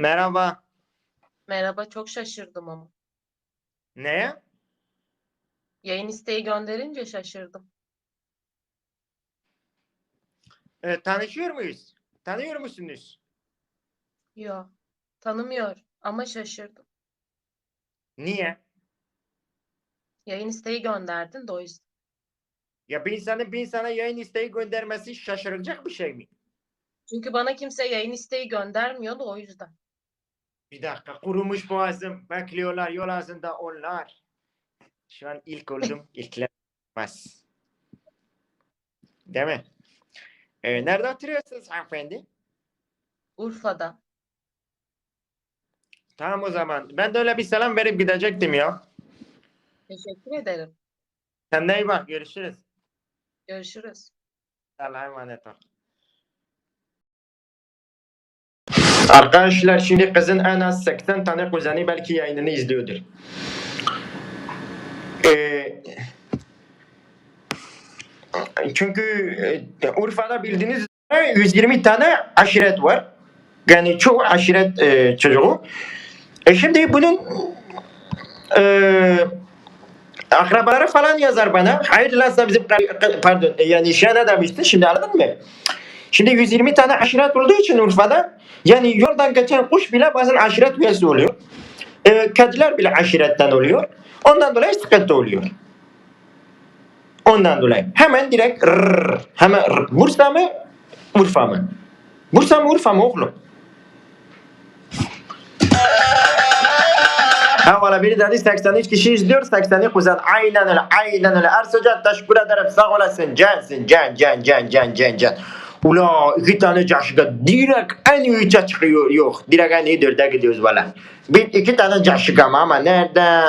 Merhaba. Merhaba, çok şaşırdım ama. Neye? Yayın isteği gönderince şaşırdım. Ee, tanışıyor muyuz? Tanıyor musunuz? Yo, tanımıyor ama şaşırdım. Niye? Yayın isteği gönderdin de o yüzden. Ya bir insanın bir insana yayın isteği göndermesi şaşırılacak bir şey mi? Çünkü bana kimse yayın isteği göndermiyordu o yüzden. Bir dakika kurumuş boğazım. Bekliyorlar yol ağzında onlar. Şu an ilk oldum. İlklenmez. Değil mi? Ee, nerede oturuyorsunuz hanımefendi? Urfa'da. Tamam o zaman. Ben de öyle bir selam verip gidecektim ya. Teşekkür ederim. Kendine iyi bak. Görüşürüz. Görüşürüz. Allah'a emanet ol. Arkadaşlar şimdi kızın en az 80 tane kuzeni belki yayınını izliyordur. Ee, çünkü e, Urfa'da bildiğiniz üzere 120 tane aşiret var. Yani çoğu aşiret e, çocuğu. E şimdi bunun e, akrabaları falan yazar bana. Hayır lan sen bizim pardon e, yani şana demiştin şimdi anladın mı? Şimdi 120 tane aşiret olduğu için Urfa'da yani yoldan geçen kuş bile bazen aşiret üyesi oluyor. E, kediler bile aşiretten oluyor. Ondan dolayı sıkıntı oluyor. Ondan dolayı. Hemen direkt rrr, hemen rrr. Bursa mı? Urfa mı? Bursa mı Urfa mı oğlum? Valla biri dedi 83 kişi izliyor 80'i kuzen aynen öyle aynen öyle Ersocan teşekkür ederim sağ olasın cansın can can can can can can Ula iki tane caşıka direkt en üçe çıkıyor yok direkt en iyi dörde gidiyoruz valla bir iki tane caşık ama ama nerede